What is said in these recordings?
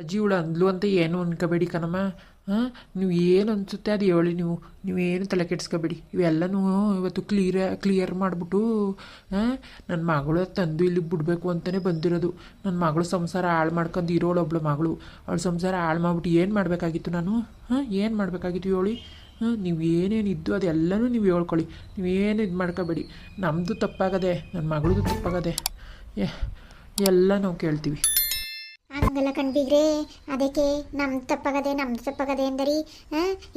ಅಜ್ಜಿ ಅಂದ್ಲು ಅಂತ ಏನು ಅನ್ಕೋಬೇಡಿ ಕಣಮ್ಮ. ಹಾಂ? ನೀವು ಏನು ಅನಿಸುತ್ತೆ ಅದು ಹೇಳಿ ನೀವು. ನೀವೇನು ತಲೆ ಕೆಡಿಸ್ಕೋಬೇಡಿ. ಇವೆಲ್ಲನೂ ಇವತ್ತು ಕ್ಲಿಯರ್ ಕ್ಲಿಯರ್ ಮಾಡಿಬಿಟ್ಟು, ಹಾಂ? ನನ್ನ ಮಗಳು ತಂದು ಇಲ್ಲಿ ಬಿಡಬೇಕು ಅಂತಲೇ ಬಂದಿರೋದು. ನನ್ನ ಮಗಳು ಸಂಸಾರ ಹಾಳು ಮಾಡ್ಕೊಂಡು ಇರೋಳು ಒಬ್ಳು ಮಗಳು. ಅವಳು ಸಂಸಾರ ಹಾಳು ಮಾಡಿಬಿಟ್ಟು ಏನು ಮಾಡಬೇಕಾಗಿತ್ತು ನಾನು? ಹಾಂ? ಏನು ಮಾಡಬೇಕಾಗಿತ್ತು ಹೇಳಿ? ಹಾಂ? ನೀವು ಏನೇನು ಇದ್ದು ಅದೆಲ್ಲನೂ ನೀವು ಹೇಳ್ಕೊಳ್ಳಿ. ನೀವೇನು ಇದು ಮಾಡ್ಕೋಬೇಡಿ. ನಮ್ಮದು ತಪ್ಪಾಗದೆ ನನ್ನ ಮಗಳದು ತಪ್ಪಾಗದೆ. ಎಲ್ಲ ನಾವು ಕೇಳ್ತೀವಿ. ಹಂಗೆಲ್ಲ ಕಂಡಿದ್ರೆ ಅದಕ್ಕೆ ನಮ್ಮ ತಪ್ಪಾಗದೆ, ನಮ್ದು ತಪ್ಪಾಗದೆ ಅಂದರಿ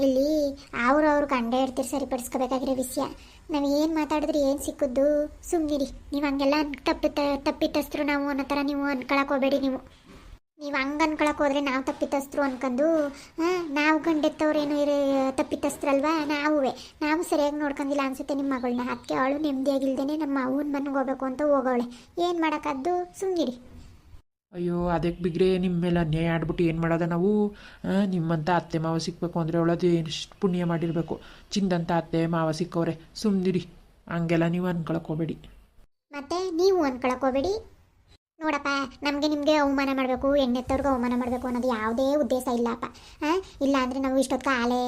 ಇಲ್ಲಿ ಅವ್ರು ಅವ್ರು ಕಂಡ ಇಡ್ತೀರಿ ಸರಿಪಡಿಸ್ಕೋಬೇಕಾಗಿರೋ ವಿಷಯ. ನಾವು ಏನು ಮಾತಾಡಿದ್ರೆ ಏನು ಸಿಕ್ಕಿದ್ದು? ಸುಮ್ಮನಿರಿ ನೀವು ಹಂಗೆಲ್ಲ ತಪ್ಪಿತ, ತಪ್ಪಿತಸ್ಥರು ನಾವು ಅನ್ನೋ ಥರ ನೀವು ಅನ್ಕೊಳಕ್ ಹೋಗಬೇಡಿ ನೀವು. ನೀವು ಹಂಗೆ ಅನ್ಕೊಳಕ್ ಹೋದ್ರೆ ನಾವು ತಪ್ಪಿತಸ್ಥರು ಅನ್ಕೊಂಡು ಹಾಂ ನಾವು ಗಂಡೆತ್ತವ್ರೇನು ಇರೋ ತಪ್ಪಿತಸ್ಥರಲ್ವಾ? ನಾವುವೇ. ನಾವು ಸರಿಯಾಗಿ ನೋಡ್ಕೊಂಡಿಲ್ಲ ಅನ್ಸುತ್ತೆ ನಿಮ್ಮ ಮಗಳನ್ನ ಅದಕ್ಕೆ ಅವಳು ನೆಮ್ಮದಿಯಾಗಿಲ್ದೇನೆ ನಮ್ಮ ಅವನ ಮನೆಗೆ ಹೋಗ್ಬೇಕು ಅಂತ ಹೋಗೋಳೆ ಏನು ಮಾಡೋಕ್ಕದ್ದು ಸುಮ್ಮನಿರಿ ಅಯ್ಯೋ, ಅದಕ್ಕೆ ಬಿಗ್ರೆ ನಿಮ್ಮ ಮೇಲೆ ಅನ್ಯಾಯ ಆಡ್ಬಿಟ್ಟು ಏನು ಮಾಡೋದ ನಾವು? ನಿಮ್ಮಂಥ ಅತ್ತೆ ಮಾವ ಸಿಕ್ಕಬೇಕು ಅಂದರೆ ಅವಳದು ಎಷ್ಟು ಪುಣ್ಯ ಮಾಡಿರಬೇಕು. ಚಿಂದಂಥ ಅತ್ತೆ ಮಾವ ಸಿಕ್ಕವ್ರೆ ಸುಮ್ಮನಿರಿ ಹಂಗೆಲ್ಲ ನೀವು ಅನ್ಕೊಳಕೋಬೇಡಿ ಮತ್ತೆ ನೀವು ಅನ್ಕೊಳಕೋಬೇಡಿ ನೋಡಪ್ಪ, ನಮಗೆ ನಿಮಗೆ ಅವಮಾನ ಮಾಡಬೇಕು ಎಣ್ಣೆತ್ತವ್ರಿಗೆ ಅವಮಾನ ಮಾಡಬೇಕು ಅನ್ನೋದು ಯಾವುದೇ ಉದ್ದೇಶ ಇಲ್ಲಪ್ಪ ಹಾಂ ಇಲ್ಲ ಅಂದರೆ ನಾವು ಇಷ್ಟೊತ್ತು ಕಾಲೇ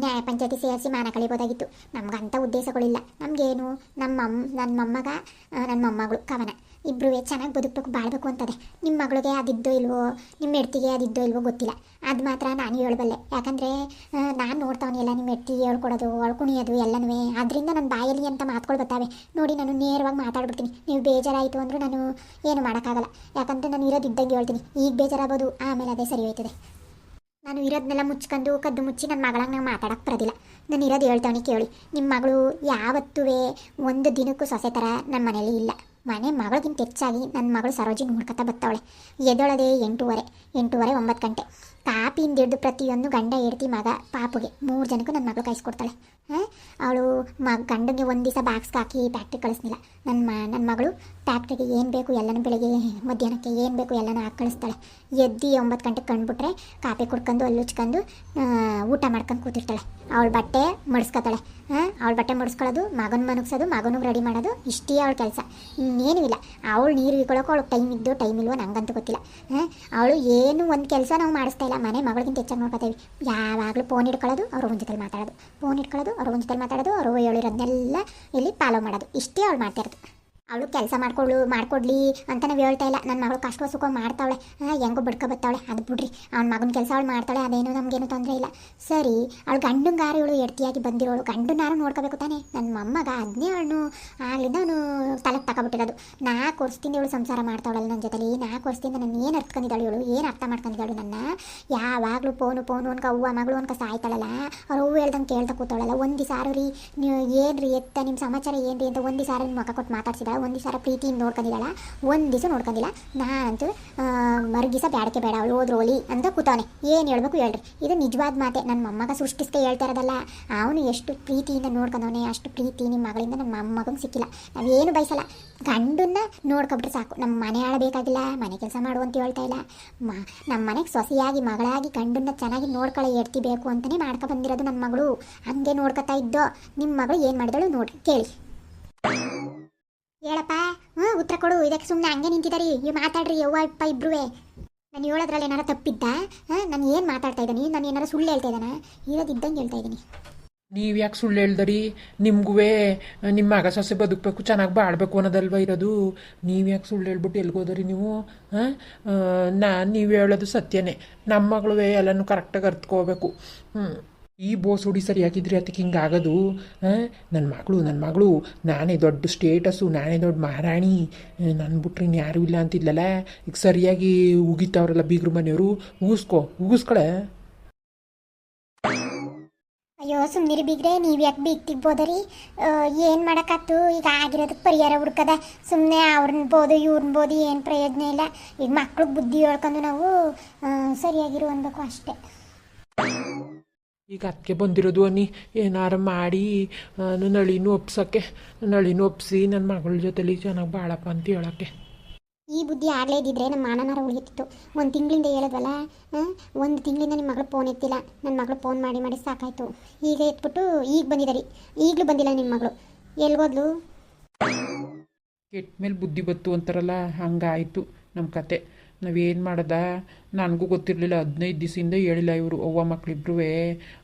ನ್ಯಾಯ ಪಂಚಾಯತಿ ಸೇರಿಸಿ ಮಾನ ಕಳಿಬೋದಾಗಿತ್ತು. ನಮ್ಗಂಥ ಉದ್ದೇಶಗಳಿಲ್ಲ. ನಮಗೇನು? ನಮ್ಮ ನನ್ನ ಮೊಮ್ಮಗ ನನ್ನ ಮೊಮ್ಮಗಳು ಕವನ. ಇಬ್ಬರು ಚೆನ್ನಾಗಿ ಬದುಕಬೇಕು, ಬಾಳ್ಬೇಕು ಅಂತದೆ. ನಿಮ್ಮ ಮಗಳಿಗೆ ಅದಿದ್ದೋ ಇಲ್ವೋ ನಿಮ್ಮ ಹೆಡ್ತಿಗೆ ಅದಿದ್ದೋ ಇಲ್ವೋ ಗೊತ್ತಿಲ್ಲ. ಅದು ಮಾತ್ರ ನಾನು ಹೇಳಬಲ್ಲೆ. ಯಾಕಂದರೆ ನಾನು ನೋಡ್ತಾವನಿ ಎಲ್ಲ ನಿಮ್ಮ ಹೆಡ್ತಿಗೆ ಹೇಳ್ಕೊಡೋದು ಅಳ್ಕುಣಿಯೋದು ಎಲ್ಲನೂ ಅದರಿಂದ ನನ್ನ ಬಾಯಲ್ಲಿ ಅಂತ ಮಾತುಗಳು ಬರ್ತಾವೆ ನೋಡಿ ನಾನು ನೇರವಾಗಿ ಮಾತಾಡ್ಬಿಡ್ತೀನಿ. ನೀವು ಬೇಜಾರಾಯಿತು ಅಂದರೂ ನಾನು ಏನು ಮಾಡೋಕ್ಕಾಗಲ್ಲ. ಯಾಕಂದರೆ ನಾನು ಇರೋದಿದ್ದಂಗೆ ಹೇಳ್ತೀನಿ. ಈಗ ಬೇಜಾರಾಗೋದು, ಆಮೇಲೆ ಅದೇ ಸರಿ ಹೋಯ್ತದೆ. ನಾನು ಇರೋದನ್ನೆಲ್ಲ ಮುಚ್ಕೊಂಡು ಕದ್ದು ಮುಚ್ಚಿ ನನ್ನ ಮಗಳಂಗೆ ನಂಗೆ ಮಾತಾಡೋಕ್ಕೆ ಬರೋದಿಲ್ಲ. ನಾನು ಇರೋದು ಹೇಳ್ತಾವನಿ ಕೇಳಿ. ನಿಮ್ಮ ಮಗಳು ಯಾವತ್ತೂ ಒಂದು ದಿನಕ್ಕೂ ಸೊಸೆ ಥರ ನಮ್ಮ ಮನೇಲಿ ಇಲ್ಲ. ಮನೆ ಮಗಳಿಗಿಂತ ಹೆಚ್ಚಾಗಿ ನನ್ನ ಮಗಳು ಸರೋಜಿ ನೋಡ್ಕೊತಾ ಬತ್ತವಳೆ. ಎದ್ದೊಳದೇ ಎಂಟೂವರೆ ಎಂಟೂವರೆ ಒಂಬತ್ತು ಗಂಟೆ. ಕಾಪಿಯಿಂದ ಹಿಡಿದು ಪ್ರತಿಯೊಂದು ಗಂಡ ಹೆಡ್ತಿ ಮಗ ಪಾಪುಗೆ ಮೂರು ಜನಕ್ಕೂ ನನ್ನ ಮಗಳು ಕಾಯಿಸ್ಕೊಡ್ತಾಳೆ ಅವಳು ಮ ಗಂಡಗೆ ಒಂದು ದಿವಸ ಬಾಕ್ಸ್ಗೆ ಹಾಕಿ ಫ್ಯಾಕ್ಟ್ರಿ ಕಳಿಸ್ನಿಲ್ಲ ನನ್ನ ಮ ನನ್ನ ಮಗಳು ಫ್ಯಾಕ್ಟ್ರಿಗೆ ಏನು ಬೇಕು ಎಲ್ಲನೂ ಬೆಳಗ್ಗೆ ಮಧ್ಯಾಹ್ನಕ್ಕೆ ಏನು ಬೇಕು ಎಲ್ಲನೂ ಹಾಕಿ ಕಳಿಸ್ತಾಳೆ. ಎದ್ದು ಒಂಬತ್ತು ಗಂಟೆಗೆ ಕಂಡುಬಿಟ್ರೆ ಕಾಪಿ ಕುಡ್ಕೊಂಡು ಅಲ್ಲಿ ಉಚ್ಕೊಂಡು ಊಟ ಮಾಡ್ಕೊಂಡು ಕೂತಿರ್ತಾಳೆ. ಅವಳ ಬಟ್ಟೆ ಮಡಿಸ್ಕೊತಾಳೆ. ಹಾಂ? ಅವಳ ಬಟ್ಟೆ ಮಡಿಸ್ಕೊಳ್ಳೋದು, ಮಗನ ಮನಗ್ಸೋದು, ಮಗನಿಗೆ ರೆಡಿ ಮಾಡೋದು ಇಷ್ಟೇ ಅವಳ ಕೆಲಸ. ಇನ್ನೇನೂ ಇಲ್ಲ. ಅವಳು ನೀರು ಇಕ್ಕೊಳ್ಳೋಕೆ ಅವಳು ಟೈಮ್ ಇದ್ದು ಟೈಮ್ ಇಲ್ವೋ ನಂಗಂತೂ ಗೊತ್ತಿಲ್ಲ. ಅವಳು ಏನು ಒಂದು ಕೆಲಸ ನಾವು ಮಾಡಿಸ್ತಾ ಇಲ್ಲ. ಮನೆ ಮಗಳಿಗಿಂತ ಹೆಚ್ಚಾಗಿ ನೋಡ್ಕೊತೀವಿ. ಯಾವಾಗಲೂ ಫೋನ್ ಇಟ್ಕೊಳ್ಳೋದು ಅವ್ರ ಜೊತೆಲಿ ಮಾತಾಡೋದು. ಫೋನ್ ಇಟ್ಕೊಳ್ಳೋದು ಅವ್ರ ಜೊತೆಲಿ ಮಾತಾಡೋದು, ಅವರು ಹೇಳಿರೋದನ್ನೆಲ್ಲ ಇಲ್ಲಿ ಫಾಲೋ ಮಾಡೋದು. ಇಷ್ಟೇ ಅವಳು ಮಾಡ್ತಾ ಇರೋದು. ಅವಳು ಕೆಲಸ ಮಾಡ್ಕೊಳ್ಳು ಮಾಡ್ಕೊಡ್ಲಿ ಅಂತ ನಾವು ಹೇಳ್ತಾ ಇಲ್ಲ. ನನ್ನ ಮಗಳು ಕಷ್ಟ ಸುಖ ಮಾಡ್ತಾವಳೆ. ಹೆಂಗೋ ಬಡ್ಕೊ ಬತ್ತಾವಳೆ. ಅದು ಬಿಡ್ರಿ. ಅವ್ನ ಮಗನ ಕೆಲಸ ಅವಳು ಮಾಡ್ತಾಳೆ, ಅದೇನು ನಮಗೇನು ತೊಂದರೆ ಇಲ್ಲ. ಸರಿ, ಅವಳು ಗಂಡಂಗಾರು ಇವಳು ಎಡ್ತಿಯಾಗಿ ಬಂದಿರೋಳು. ಗಂಡನಾರು ನೋಡ್ಕೋಬೇಕು ತಾನೆ? ನನ್ನ ಮೊಮ್ಮಗ ಅದನ್ನೇ ಅವಳು ಆಗ್ಲಿಂದ ಅವನು ತಲೆಗೆ ತಗೊಬಿಟ್ಟಿರೋದು ನಾ ಕೊರ್ಸ್ತಿಂದ ಇವಳು ಸಂಸಾರ ಮಾಡ್ತಾವಳಲ್ಲ ನನ್ನ ಜೊತೆಲಿ. ನಾ ಕೊರ್ಸ್ತಿಂದ ನಾನು ಏನು ಅರ್ಥಕೊಂಡಿದ್ದಾಳು ಇವಳು? ಏನು ಅರ್ಥ ಮಾಡ್ಕೊಂಡಿದ್ದಾಳು ನನ್ನ? ಯಾವಾಗಲೂ ಪೋನು ಪೋನು ಅನ್ಕ, ಅವ್ವ, ಮಗಳು ಅನ್ಕ ಸಾಯ್ತಾಳಲ್ಲ? ಅವ್ರು ಹೂವು ಹೇಳ್ದಂಗೆ ಕೇಳ್ತಾ ಕೂತಾಳಲ್ಲ. ಒಂದು ಸಾರು ರೀ, ನೀವು ಏನು ರೀ ಎತ್ತ ನಿಮ್ಮ ಸಮಾಚಾರ ಏನು ರೀ ಅಂತ ಒಂದು ಸಾರಿ ನಿಮ್ಮ ಮಗ ಕೊಟ್ಟು ಮಾತಾಡ್ಸಿದ ಒಂದು ದಿವಸ ಪ್ರೀತಿಯಿಂದ ನೋಡ್ಕೊಂಡಿದ್ದಾಳ, ಒಂದು ದಿವಸ ನೋಡ್ಕೊಂಡಿಲ್ಲ. ನಾನಂತೂ ಮರುಗಿಸ ಬ್ಯಾಡಕ್ಕೆ ಬೇಡ, ಅವಳು ಹೋದ್ರು ಒಲಿ ಅಂತ ಕೂತವನೆ. ಏನು ಹೇಳ್ಬೇಕು ಹೇಳ್ರಿ. ಇದು ನಿಜವಾದ ಮಾತೆ. ನನ್ನ ಮೊಮ್ಮಗ ಸೃಷ್ಟಿಸ್ಕೆ ಹೇಳ್ತಾ ಇರೋದಲ್ಲ, ಅವನು ಎಷ್ಟು ಪ್ರೀತಿಯಿಂದ ನೋಡ್ಕೊಂಡವನೆ, ಅಷ್ಟು ಪ್ರೀತಿ ನಿಮ್ಮ ಮಗಳಿಂದ ನಮ್ಮ ಮೊಮ್ಮಗಂಗೆ ಸಿಕ್ಕಿಲ್ಲ. ನಾವೇನು ಬಯಸಲ್ಲ. ಗಂಡನ್ನ ನೋಡ್ಕೊಬಿಟ್ರೆ ಸಾಕು. ನಮ್ಮ ಮನೆ ಆಳಬೇಕಾಗಿಲ್ಲ ಮನೆ ಕೆಲಸ ಮಾಡು ಅಂತ ಹೇಳ್ತಾ ಇಲ್ಲ. ಮ ನಮ್ಮ ಮನೆಗೆ ಸೊಸೆಯಾಗಿ, ಮಗಳಾಗಿ, ಗಂಡನ್ನ ಚೆನ್ನಾಗಿ ನೋಡ್ಕೊಳ್ಳೋ ಎಡ್ತಿ ಬೇಕು ಅಂತಲೇ ಮಾಡ್ಕೊ ಬಂದಿರೋದು ನನ್ನ ಮಗಳು. ಹಂಗೆ ನೋಡ್ಕೊತಾ ಇದ್ದೋ ನಿಮ್ಮ ಮಗಳು ಏನು ಮಾಡಿದಳು ನೋಡ್ರಿ, ಕೇಳಿ. ಹೇಳಪ್ಪ, ಹ್ಞೂ, ಉತ್ತರ ಕೊಡು. ಇದಕ್ಕೆ ಸುಮ್ಮನೆ ಹಂಗೆ ನಿಂತಿದ್ದಾರಿ ಇವ್ ಮಾತಾಡ್ರಿ, ಯವ್ವ ಇಪ್ಪ ಇಬ್ಬರುವೆ ನಾನು ಹೇಳೋದ್ರಲ್ಲಿ ಏನಾರ ತಪ್ಪಿದ್ದ? ಹಾಂ, ನಾನು ಏನು ಮಾತಾಡ್ತಾ ಇದ್ದೀನಿ? ನಾನು ಏನಾರ ಸುಳ್ಳು ಹೇಳ್ತಾ ಇದ್ದಾನ? ಇರೋದಿದ್ದಂಗೆ ಹೇಳ್ತಾ ಇದ್ದೀನಿ. ನೀವು ಯಾಕೆ ಸುಳ್ಳು ಹೇಳ್ದರಿ? ನಿಮ್ಗೂ ನಿಮ್ಮ ಮಗ ಸೊಸೆ ಬದುಕಬೇಕು, ಚೆನ್ನಾಗಿ ಬಾಡಬೇಕು ಅನ್ನೋದಲ್ವ ಇರೋದು? ನೀವು ಯಾಕೆ ಸುಳ್ಳು ಹೇಳ್ಬಿಟ್ಟು ಎಲ್ಗೋದರಿ ನೀವು? ಹಾಂ ನಾನು ನೀವು ಹೇಳೋದು ಸತ್ಯನೇ. ನಮ್ಮ ಮಗಳು ಎಲ್ಲನೂ ಕರೆಕ್ಟಾಗಿ ಅರ್ತ್ಕೋಬೇಕು. ಹ್ಞೂ ಈ ಬೋಸುಡಿ ಸರಿಯಾಗಿದ್ರಿ ಅದಕ್ಕೆ ಹಿಂಗೆ ಆಗೋದು? ನನ್ನ ಮಗಳು ನನ್ನ ಮಗಳು, ನಾನೇ ದೊಡ್ಡ ಸ್ಟೇಟಸ್ಸು ನಾನೇ ದೊಡ್ಡ ಮಹಾರಾಣಿ. ನನ್ನ ಬಿಟ್ರೆ ಯಾರೂ ಇಲ್ಲ ಅಂತಿದ್ಲಲ್ಲ? ಈಗ ಸರಿಯಾಗಿ ಉಗಿತಾವ್ರಲ್ಲ ಬೀಗ್ರ ಮನೆಯವರು. ಉಗಿಸ್ಕೊ, ಉಗಿಸ್ಕೊಳೆ. ಅಯ್ಯೋ ಸುಮ್ಮನಿರಿ ಬಿಗ್ರೆ, ನೀವು ಯಾಕೆ ಬೀಗ್ ಏನು ಮಾಡೋಕ್ಕಾತು ಈಗ ಆಗಿರೋದಕ್ಕೆ ಪರಿಹಾರ ಹುಡ್ಕದ. ಸುಮ್ಮನೆ ಅವ್ರನ್ನ ಬೋದು ಇವ್ರನ್ನ ಬೋದು ಏನು ಪ್ರಯೋಜನ ಇಲ್ಲ. ಈಗ ಮಕ್ಳಿಗೆ ಬುದ್ಧಿ ಹೇಳ್ಕೊಂಡು ನಾವು ಸರಿಯಾಗಿರು ಅನ್ಬೇಕು ಅಷ್ಟೇ. ಈಗ ಅದಕ್ಕೆ ಬಂದಿರೋದು ಅನ್ನಿ ಏನಾರ ಮಾಡಿ ನಾನು ನಳಿನೂ ಒಪ್ಸೋಕ್ಕೆ ನಳಿನೂ ಒಪ್ಸಿ ನನ್ನ ಮಗಳ ಜೊತೆಲಿ ಚೆನ್ನಾಗಿ ಬಾಳಪ್ಪ ಅಂತ ಹೇಳೋಕ್ಕೆ. ಈ ಬುದ್ಧಿ ಆಗಲೇ ಇದ್ದಿದ್ರೆ ನಮ್ಮ ಮಾನನಾರ ಉಳಿಯುತ್ತಿತ್ತು ಒಂದು ತಿಂಗಳಿಂದ ಹೇಳಿದ್ವಲ್ಲ ಒಂದು ತಿಂಗಳಿಂದ ನಿಮ್ಮ ಮಗಳು ಫೋನ್ ಎತ್ತಿಲ್ಲ. ನನ್ನ ಮಗಳು ಫೋನ್ ಮಾಡಿ ಮಾಡಿ ಸಾಕಾಯಿತು. ಈಗ ಎತ್ಬಿಟ್ಟು ಈಗ ಬಂದಿದ್ದಾರೆ ಈಗಲೂ ಬಂದಿಲ್ಲ ನಿಮ್ಮ ಮಗಳು. ಎಲ್ಗೋದ್ಲು ಕೆಟ್ಟ ಮೇಲೆ ಬುದ್ಧಿ ಬತ್ತು ಅಂತಾರಲ್ಲ ಹಂಗಾಯಿತು ನಮ್ಮ ಕತೆ. ನಾವೇನು ಮಾಡದ? ನನಗೂ ಗೊತ್ತಿರಲಿಲ್ಲ. ಹದಿನೈದು ದಿವಸದಿಂದ ಹೇಳಿಲ್ಲ ಇವರು. ಅವ್ವ ಮಕ್ಳಿಬ್ರೂ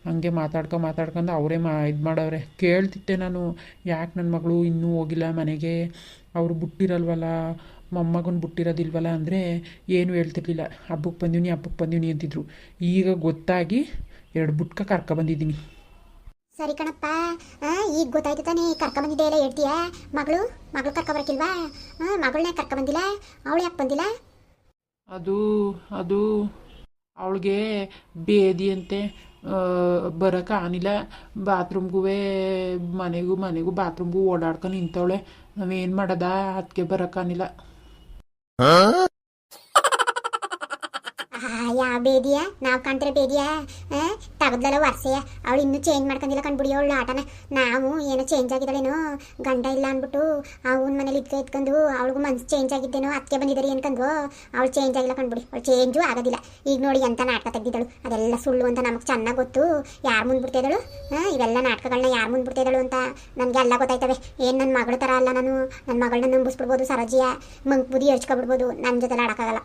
ಹಂಗೆ ಮಾತಾಡ್ಕೊ ಮಾತಾಡ್ಕೊಂಡು ಅವರೇ ಮಾ ಇದು ಮಾಡವ್ರೆ. ಕೇಳ್ತಿದ್ದೆ ನಾನು. ಯಾಕೆ ನನ್ನ ಮಗಳು ಇನ್ನೂ ಹೋಗಿಲ್ಲ ಮನೆಗೆ? ಅವರು ಬಿಟ್ಟಿರಲ್ವಲ್ಲ? ಮೊಮ್ಮಗನ ಬಿಟ್ಟಿರೋದಿಲ್ವಲ್ಲ ಅಂದರೆ ಏನು ಹೇಳ್ತಿರ್ಲಿಲ್ಲ. ಹಬ್ಬಕ್ಕೆ ಬಂದೀನಿ ಹಬ್ಬಕ್ಕೆ ಬಂದೀನಿ ಅಂತಿದ್ರು. ಈಗ ಗೊತ್ತಾಗಿ ಎರಡು ಬುಟ್ಕ ಕರ್ಕ ಬಂದಿದ್ದೀನಿ. ಸರಿ ಕಣಪ್ಪ. ಈಗ ಗೊತ್ತಾಯ್ತು ತಾನೇ. ಕರ್ಕೊಂಬಂದಿದ್ದೆ ಎಲ್ಲ ಹೇಳ್ತೀಯಾ? ಮಗಳು? ಮಗಳು ಕರ್ಕೊಬರಕಿಲ್ವಾ ಮಗಳನ್ನೇ ಮಗಳನ್ನ ಕರ್ಕೊಂಬಂದಿಲ್ಲ ಅವಳು ಯಾಕೆ ಬಂದಿಲ್ಲ? ಅದು ಅದು ಅವಳಿಗೆ ಬೇದಿ ಅಂತೆ ಬರೋಕ್ಕಾಗಿಲ್ಲ ಬಾತ್ರೂಮ್ಗೂ ಮನೆಗೂ ಮನೆಗೂ ಬಾತ್ರೂಮ್ಗೂ ಓಡಾಡ್ಕೊಂಡು ನಿಂತವಳೆ. ನಾವೇನು ಮಾಡೋದ? ಅದಕ್ಕೆ ಬರೋಕ್ಕಾಗಿಲ್ಲ ಯಾವ ಬೇದಿಯ, ನಾವು ಕಾಣ್ತಿರೋ ಬೇದಿಯ ತಗದಲ್ಲ ವರ್ಷೆಯ ಅವಳು ಇನ್ನೂ ಚೇಂಜ್ ಮಾಡ್ಕೊಂಡಿಲ್ಲ ಕಂಡ್ಬಿಡಿ ಅವಳು ಆಟನ. ನಾವು ಏನೋ ಚೇಂಜ್ ಆಗಿದ್ದಾಳೇನೋ, ಗಂಡ ಇಲ್ಲ ಅಂದ್ಬಿಟ್ಟು ಅವನ ಮನೇಲಿ ಇದ್ಕ ಇದ್ಕೊಂಡು ಅವಳಿಗೂ ಮನ್ಸು ಚೇಂಜ್ ಆಗಿದ್ದೇನೋ ಅದಕ್ಕೆ ಬಂದಿದ್ದಾರೆ ಅನ್ಕೊಂಡು ಅವಳು ಚೇಂಜ್ ಆಗಿಲ್ಲ ಕಣ್ಬಿಡಿ. ಅವಳು ಚೇಂಜು ಆಗೋದಿಲ್ಲ. ಈಗ ನೋಡಿ ಎಂತ ನಾಟಕ ತೆಗ್ದಿದ್ದಳು. ಅದೆಲ್ಲ ಸುಳ್ಳು ಅಂತ ನಮಗೆ ಚೆನ್ನಾಗಿ ಗೊತ್ತು. ಯಾರು ಮುಂದೆ ಇವೆಲ್ಲ ನಾಟಕಗಳನ್ನ ಯಾರು ಮುಂದೆ ಅಂತ ನನಗೆ ಎಲ್ಲ ಗೊತ್ತಾಯ್ತವೆ. ಏನು ನನ್ನ ಮಗಳ ಥರ ಅಲ್ಲ ನಾನು. ನನ್ನ ಮಗಳನ್ನ ನಂಬಿಸ್ಬಿಡ್ಬೋದು ಸರೋಜಿಯ. ಮಂಕ್ ಬುದಿ ಯೋಚ್ಕೊಬಿಡ್ಬೋದು ನನ್ನ ಜೊತೆ ಆಡೋಕ್ಕಾಗಲ್ಲ.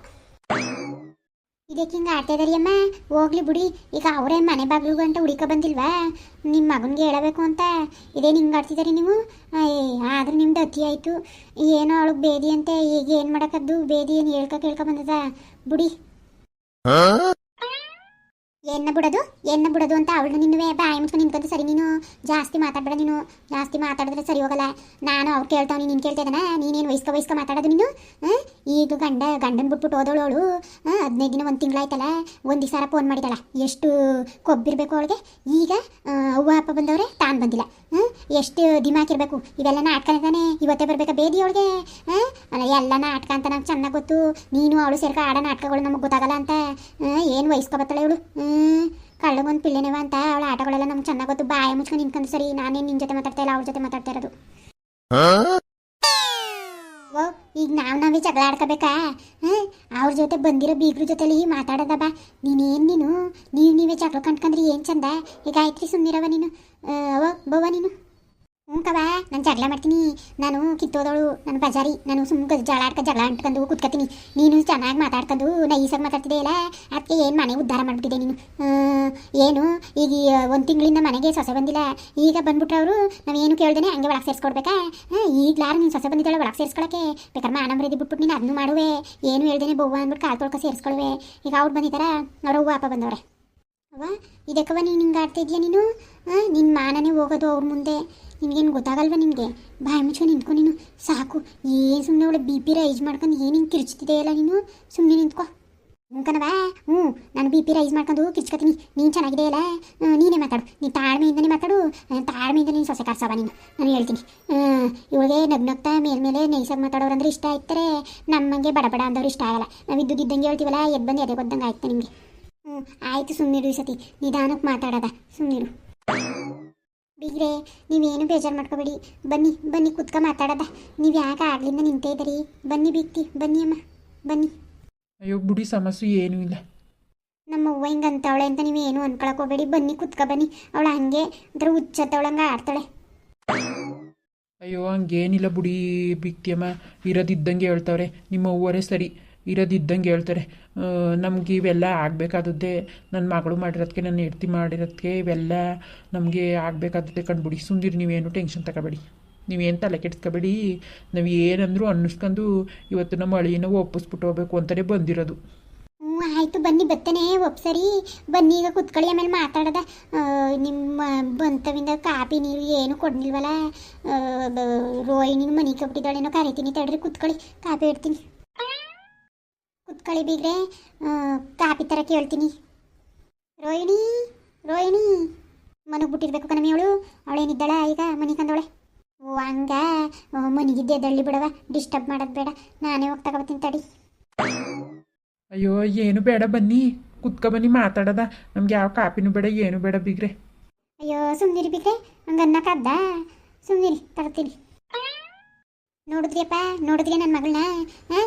ಇದಕ್ಕೆ ಹಿಂಗೆ ಅಮ್ಮ? ಹೋಗ್ಲಿ ಬಿಡಿ. ಈಗ ಅವರೇ ಮನೆ ಬಾಗಿಲು ಗಂಟ ಹುಡುಕ ಬಂದಿಲ್ವಾ? ನಿಮ್ಮ ಮಗನಿಗೆ ಹೇಳಬೇಕು ಅಂತ. ಇದೇನು ಹಿಂಗೆ ಆಡ್ತಿದ್ದಾರೆ ನೀವು? ಆದ್ರೆ ನಿಮ್ದು ಅತಿ ಆಯಿತು. ಏನೋ ಅವಳಿಗೆ ಬೇದಿ ಅಂತೆ. ಈಗ ಏನು ಮಾಡಕದ್ದು ಬೇದಿ ಏನು ಹೇಳ್ಕ ಕೇಳ್ಕೊ ಬಂದದ? ಬಿಡಿ. ಏನ ಬಿಡೋದು, ಎನ್ನ ಬಿಡೋದು ಅಂತ ಅವಳು ನಿನ್ನುವೆ ಬಾಯಿ ಮುಚ್ಕೊಂಡು ನಿಂತ್ಕೊಂತ ಸರಿ, ನೀನು ಜಾಸ್ತಿ ಮಾತಾಡಬೇಡ ನೀನು, ಜಾಸ್ತಿ ಮಾತಾಡಿದ್ರೆ ಸರಿ ಹೋಗಲ್ಲ. ನಾನು ಅವ್ರು ಕೇಳ್ತಾವ್, ನೀನು ಕೇಳ್ತಾ ಇದ್ದಾನ ನೀನೇನು ವಯಸ್ಕ ವಯಸ್ಕ ಮಾತಾಡೋದು ನೀನು? ಈಗ ಗಂಡ, ಗಂಡನ ಬಿಟ್ಬಿಟ್ಟು ಹೋದವಳು ಅವಳು. ಹದಿನೈದು ದಿನ ಒಂದು ತಿಂಗಳಾಯ್ತಲ್ಲ? ಒಂದು ದಿವಸ ಫೋನ್ ಮಾಡಿದಾಳ. ಎಷ್ಟು ಕೊಬ್ಬಿರಬೇಕು ಅವಳಿಗೆ? ಈಗ ಅವ್ವ, ಅಪ್ಪ ಬಂದವ್ರೆ, ತಾನು ಬಂದಿಲ್ಲ. ಎಷ್ಟು ದಿಮಾಕಿರಬೇಕು ಇವೆಲ್ಲ ನಾಟಕ ತಾನೆ ಇವತ್ತೇ ಬರಬೇಕಾ ಬೇದಿ ಅವಳಿಗೆ? ಎಲ್ಲ ನಾಟಕ ಅಂತ ನಂಗೆ ಚೆನ್ನಾಗಿ ಗೊತ್ತು. ನೀನು, ಅವಳು ಸೇರ್ಕೊ ಆಡೋ ನಾಟಕಗಳು ನಮಗೆ ಗೊತ್ತಾಗಲ್ಲ ಅಂತ. ಏನು ವಯಸ್ಕೊಬತ್ತಾಳೆ ಇವಳು? ಕಳ್ಳಗೊಂದು ಪಿಳ್ಳೆನೇವ ಅಂತ ಅವಳ ಆಟಗಳೆಲ್ಲ ನಮ್ಗೆ ಚೆನ್ನಾಗಿ ಗೊತ್ತು. ಬಾಯ ಮುಚ್ಕೊಂಡು ನಿಂತ್ಕೊಂಡು ಸರಿ, ನಾನೇ ನಿನ್ನ ಜೊತೆ ಮಾತಾಡ್ತಾ ಇಲ್ಲ ಅವ್ರ ಜೊತೆ ಮಾತಾಡ್ತಾ ಇರೋದು. ಓ, ಈಗ ನಾವು ನಾವೇ ಜಗಳ ಆಡ್ಕೋಬೇಕಾ? ಅವ್ರ ಜೊತೆ ಬಂದಿರೋ ಬೀಗ್ರ ಜೊತೆಲಿ ಮಾತಾಡೋದ ಬಾ. ನೀನೇನು ನೀನು? ನೀವು ನೀವೇ ಜಗಳ ಕಂಡ್ಕಂದ್ರೆ ಏನ್ ಚಂದ? ಈಗ ಆಯ್ತ್ರಿ ಸುಮ್ಮನಿರವ ನೀನು. ಅವ ಬವ್ವ ನೀನು. ಹ್ಞೂ ಕವ ನಾನು ಜಗಳ ಮಾಡ್ತೀನಿ. ನಾನು ಕಿತ್ತೋದವಳು, ನಾನು ಬಜಾರಿ ನಾನು ಸುಮ್ಮನೆ ಜಗಳ ಆಡ್ಕ, ಜಗಳ ಅಂಟ್ಕೊಂಡು ಕೂತ್ಕೊತೀನಿ ನೀನು ಚೆನ್ನಾಗಿ ಮಾತಾಡ್ಕೊಂಡು ನೈಸಾಗಿ ಮಾತಾಡ್ತಿದ್ದೆ ಇಲ್ಲ? ಅದಕ್ಕೆ ಏನು ಮನೆ ಉದ್ಧಾರ ಮಾಡಿಬಿಟ್ಟಿದೆ ನೀನು? ಏನು? ಈಗ ಒಂದು ತಿಂಗಳಿಂದ ಮನೆಗೆ ಸೊಸೆ ಬಂದಿಲ್ಲ. ಈಗ ಬಂದ್ಬಿಟ್ರೆ ಅವರು ನಾವೇನು ಕೇಳ್ದೇನೆ ಹಂಗೆ ಒಳಗೆ ಸೇರಿಸ್ಕೊಡ್ಬೇಕಾ? ಈಗಲಾರು ನೀನು ಸೊಸೆ ಬಂದಿದ್ದಾಳೆ ಒಳಗೆ ಸೇರಿಸ್ಕೊಳಕ್ಕೆ? ಬೇಕಾದ್ರೆ ಮಾನ ಮರ್ಯಾದೆ ಬಿಟ್ಬಿಟ್ಟು ನೀನು ಅದನ್ನು ಮಾಡುವೆ. ಏನು ಹೇಳ್ದೇನೆ ಬವ್ವ ಅಂದ್ಬಿಟ್ಟು ಕಾಲು ತೊಳ್ಕೊ ಸೇರಿಸ್ಕೊಳ್ವೆ. ಈಗ ಅವ್ರು ಬಂದಿದ್ದಾರೆ? ಅವ್ರ ಹೂವು ಅಪ್ಪ ಬಂದವ್ರೆ. ಅವ್ವ ಇದಕ್ಕವ ನೀನು ಹಿಂಗೆ ಆಡ್ತಾ ಇದೆಯಾ ನೀನು? ನಿನ್ನ ಮಾನನೇ ಹೋಗೋದು ಅವ್ರ ಮುಂದೆ. ನಿನಗೇನು ಗೊತ್ತಾಗಲ್ವಾ ನಿನಗೆ? ಬಾಯಿ ಮುಚ್ಕೊಂಡು ನಿಂತ್ಕೊ ನೀನು. ಸಾಕು. ಏನು ಸುಮ್ಮನೆ ಒಳ್ಳೆ ಬಿ ಪಿ ರೈಸ್ ಮಾಡ್ಕೊಂಡು ಏನು ಹಿಂಗೆ ಕಿರ್ಚ್ತಿದೆಯಲ್ಲ ನೀನು? ಸುಮ್ಮನೆ ನಿಂತ್ಕೊ. ಹ್ಞೂ ಕಣವಾ ಹ್ಞೂ ನಾನು ಬಿ ಪಿ ರೈಸ್ ಮಾಡ್ಕೊಂಡು ಕಿರ್ಚ್ಕೊತೀನಿ. ನೀನು ಚೆನ್ನಾಗಿದೆಯಲ್ಲ ನೀನೇ ಮಾತಾಡು. ನೀನು ತಾಳ್ಮೆಯಿಂದನೇ ಮಾತಾಡು. ತಾಳ್ಮೆಯಿಂದ ನೀನು ಸೊಸೆ ಕಾರ್ಸವ ನೀನು. ನಾನು ಹೇಳ್ತೀನಿ. ಇವಳಿಗೆ ನಗ್ನಗ್ತಾ ಮೇಲ್ಮೇಲೆ ನೈಸಾಗಿ ಮಾತಾಡೋರಂದ್ರೆ ಇಷ್ಟ ಆಯ್ತಾರೆ ನಮ್ಮಂಗೆ ಬಡ ಬಡ ಅಂದವ್ರು ಇಷ್ಟ ಆಗಲ್ಲ. ನಾವು ಇದ್ದುದಿದ್ದಂಗೆ ಹೇಳ್ತೀವಲ್ಲ ಎದ್ದು ಬಂದು ಎದೆ ಗೊತ್ತಂಗೆ ಆಯ್ತು ನಿಮಗೆ. ಹ್ಞೂ ಆಯಿತು ಸುಮ್ಮನಿರು ಈ ಸತಿ. ನಿಧಾನಕ್ಕೆ ಮಾತಾಡದ. ಸುಮ್ಮನಿರು ಬೀಗ್ರೆ ನೀವೇನು ಬೇಜಾರು ಮಾಡ್ಕೋಬೇಡಿ. ಬನ್ನಿ ಬನ್ನಿ ಕುತ್ಕ ಮಾತಾಡದ. ನೀವು ಯಾಕೆ ಆಗ್ಲಿಂದ ನಿಂತೇ ಇದ್ದೀರಿ ಬನ್ನಿ ಬೀಗ್ತಿ ಬನ್ನಿ ಅಮ್ಮ ಬನ್ನಿ. ಅಯ್ಯೋ ಬಿಡಿ ಸಮಸ್ಯೆ ಏನೂ ಇಲ್ಲ. ನಮ್ಮ ಅವ್ವ ಹಿಂಗೆ ಅಂತವಳೆ ಅಂತ ನೀವೇನು ಏನು ಅನ್ಕೊಳಕ್ ಹೋಗ್ಬೇಡಿ. ಬನ್ನಿ ಕುತ್ಕ ಬನ್ನಿ. ಅವಳು ಹಂಗೆ ಅದ್ರ ಹುಚ್ಚತ್ತವಳಂಗೆ ಆಡ್ತಾಳೆ. ಅಯ್ಯೋ ಹಂಗೇನಿಲ್ಲ ಬಿಡಿ ಬಿಕ್ತಿಯಮ್ಮ ಇರೋದಿದ್ದಂಗೆ ಹೇಳ್ತಾವ್ರೆ. ನಿಮ್ಮ ಅವ್ವರೇ ಸರಿ. ಇರೋದಿದ್ದಂಗೆ ಹೇಳ್ತಾರೆ. ನಮ್ಗೆ ಇವೆಲ್ಲ ಆಗಬೇಕಾದದ್ದೇ ನನ್ನ ಮಗಳು ಮಾಡಿರೋದಕ್ಕೆ ನನ್ನ ಹೆಡ್ತಿ ಮಾಡಿರೋದಕ್ಕೆ ಇವೆಲ್ಲ ನಮಗೆ ಆಗಬೇಕಾದದ್ದೇ ಕಂಡುಬಿಡಿ. ಸುಂದಿರಿ ನೀವೇನು ಟೆನ್ಷನ್ ತಗೋಬೇಡಿ. ನೀವೇನು ತಲೆ ಕೆಡ್ಸ್ಕೋಬೇಡಿ. ನಾವು ಏನಂದ್ರು ಅನ್ನಿಸ್ಕೊಂಡು ಇವತ್ತು ನಮ್ಮ ಅಳಿಯನ್ನ ಒಪ್ಪಿಸ್ಬಿಟ್ಟು ಹೋಗ್ಬೇಕು ಅಂತಲೇ ಬಂದಿರೋದು. ಹ್ಞೂ, ಆಯಿತು ಬನ್ನಿ ಬತ್ತನೆ ಒಪ್ಸರಿ ಬನ್ನಿ, ಈಗ ಕುತ್ಕೊಳ್ಳಿ, ಆಮೇಲೆ ಮಾತಾಡದ. ನಿಮ್ಮ ಬಂತವಿಂದ ಕಾಪಿ ನೀರು ಏನು ಕೊಡ್ನಿಲ್ವಲ್ಲ? ರೋಹಿಣಿನ ಮನೆ ಕಬ್ಬಿಟ್ಟಿದ್ದಾಳೇನೋ ಕರಿತೀನಿ, ತಡ್ರಿ, ಕುತ್ಕೊಳ್ಳಿ. ಕಾಪಿ ಇಡ್ತೀನಿ. ಕುತ್ಕೊಳ್ಳಿ ಬೀಗ್ರೆ. ಕಾಪಿ ಥರ ಕೇಳ್ತೀನಿ. ರೋಹಿಣಿ ರೋಹಿಣಿ. ಮನೆಗೆ ಬಿಟ್ಟಿರ್ಬೇಕು ಕಣಮಿ ಅವಳು. ಅವಳೇನಿದ್ದಾಳ ಈಗ ಮನೆ ಕಂದವಳೆ. ಓ ಹಂಗ? ಮನೆಗಿದ್ದೆ ದಳ್ಳಿ ಬಿಡವ ಡಿಸ್ಟರ್ಬ್ ಮಾಡೋದು ಬೇಡ. ನಾನೇ ಹೋಗಿ ತಗೋಬತ್ತೀನಿ ತಡಿ. ಅಯ್ಯೋ ಏನು ಬೇಡ ಬನ್ನಿ. ಕುತ್ಕ ಬನ್ನಿ ಮಾತಾಡದ. ನಮ್ಗೆ ಯಾವ ಕಾಪಿನೂ ಬೇಡ ಏನು ಬೇಡ ಬಿಗ್ರೆ. ಅಯ್ಯೋ ಸುಮ್ಮನಿರಿ ಬಿಗ್ರೆ. ಹಂಗನ್ನಕ್ಕಾದ್ದ ಸುಮ್ಮನಿರಿ ತರ್ತೀನಿ ನೋಡಿದ್ರಿಯಪ್ಪ ನೋಡಿದ್ರಿ ನನ್ನ ಮಗಳನ್ನ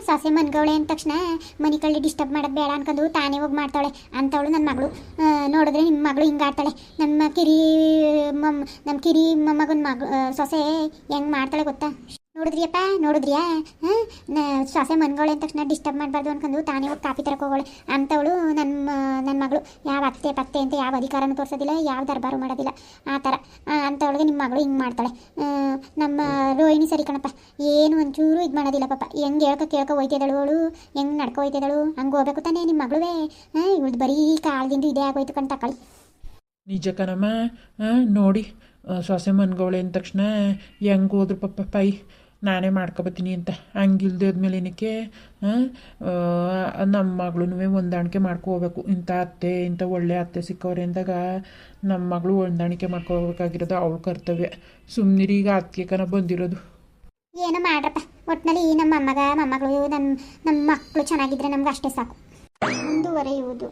ಸಾಸೆ ಮನ್ಗವಳೆ ಅಂದ ತಕ್ಷಣ ಮನೆ ಕಳ್ಳಿ ಡಿಸ್ಟರ್ಬ್ ಮಾಡೋದು ಬೇಡ ಅನ್ಕೊಂಡು ತಾನೇ ಹೋಗಿ ಮಾಡ್ತಾಳೆ ಅಂತವಳು ನನ್ನ ಮಗಳು. ನೋಡಿದ್ರೆ ನಿಮ್ಮ ಮಗಳು ಹಿಂಗೆ ಆಡ್ತಾಳೆ ನಮ್ಮ ಕಿರಿ, ಮಮ್ ನಮ್ಮ ಕಿರಿ ಮೊಮ್ಮಗನ ಮಗ ಸೊಸೆ ಹೆಂಗೆ ಮಾಡ್ತಾಳೆ ಗೊತ್ತಾ? ನೋಡಿದ್ರಿಯಪ್ಪ? ನೋಡಿದ್ರಿಯಾ? ಸೊಸೆ ಮನ್ಗಳು ಅಂದ ತಕ್ಷಣ ಡಿಸ್ಟರ್ಬ್ ಮಾಡಬಾರ್ದು ಅನ್ಕೊಂಡು ತಾನೇ ಹೋಗಿ ಕಾಫಿ ತರಕ್ಕೆ ಹೋಗೋಳೆ. ಅಂಥವಳು ನನ್ನ ನನ್ನ ಮಗಳು, ಯಾವ ಅತ್ತೆ ಪತ್ತೆ ಅಂತ ಯಾವ ಅಧಿಕಾರನೂ ತೋರಿಸೋದಿಲ್ಲ, ಯಾವ ದರ್ಬಾರು ಮಾಡೋದಿಲ್ಲ. ಆ ಥರ. ಅಂಥವಳಿಗೆ ನಿಮ್ಮ ಮಗಳು ಹಿಂಗೆ ಮಾಡ್ತಾಳೆ. ನಮ್ಮ ರೋಹಿಣಿ ಸರಿ ಕಣಪ್ಪ. ಏನು ಒಂಚೂರು ಇದು ಮಾಡೋದಿಲ್ಲ ಪಾಪ. ಹೆಂಗೆ ಹೇಳ್ಕೊ ಕೇಳ್ಕೊ ಹೋಯ್ತಿದ್ದಳು ಅವಳು ಹೆಂಗೆ ನಡ್ಕೊ ಹೋಯ್ತಿದ್ದಳು? ಹಂಗೆ ಹೋಗ್ಬೇಕು ತಾನೇ ನಿಮ್ಮ ಮಗಳುವೇ? ಇವಳು ಬರೀ ಕಾಲದಿಂದ ಇದೇ ಆಗೋಯ್ತು ಕಣ್ ತಕೊಳ್ಳಿ ನಿಜ ಕಣಮ್ಮ. ನೋಡಿ ಸೊಸೆ ಮನ್ಗೋಳೆ ಅಂದ ತಕ್ಷಣ ಹೆಂಗೆ ಹೋದ್ರು ಪಪ್ಪ ಪೈ. ನಾನೇ ಮಾಡ್ಕೊಬತ್ತೀನಿ ಅಂತ. ಹಂಗಿಲ್ದೆ ಹೋದ್ಮೇಲೆ ಏನಕ್ಕೆ ನಮ್ಮ ಮಗಳೂ ಹೊಂದಾಣಿಕೆ ಮಾಡ್ಕೋಬೇಕು ಇಂಥ ಅತ್ತೆ, ಇಂಥ ಒಳ್ಳೆ ಅತ್ತೆ ಸಿಕ್ಕವ್ರೆ ಅಂದಾಗ ನಮ್ಮ ಮಗಳು ಹೊಂದಾಣಿಕೆ ಮಾಡ್ಕೋಬೇಕಾಗಿರೋದು ಅವಳ ಕರ್ತವ್ಯ. ಸುಮ್ಮನಿರಿ ಈಗ ಅತ್ತೆಕನ ಕನ ಬಂದಿರೋದು. ಏನೋ ಮಾಡ್ರಪ್ಪ. ಒಟ್ಟಿನಲ್ಲಿ ನಮ್ಮ ಮೊಮ್ಮಗ ಮೊಮ್ಮಗಳು ನಮ್ಮ ನಮ್ಮ ಮಕ್ಕಳು ಚೆನ್ನಾಗಿದ್ರೆ ನಮ್ಗೆ ಅಷ್ಟೇ ಸಾಕು. ಮುಂದುವರೆಯುವುದು.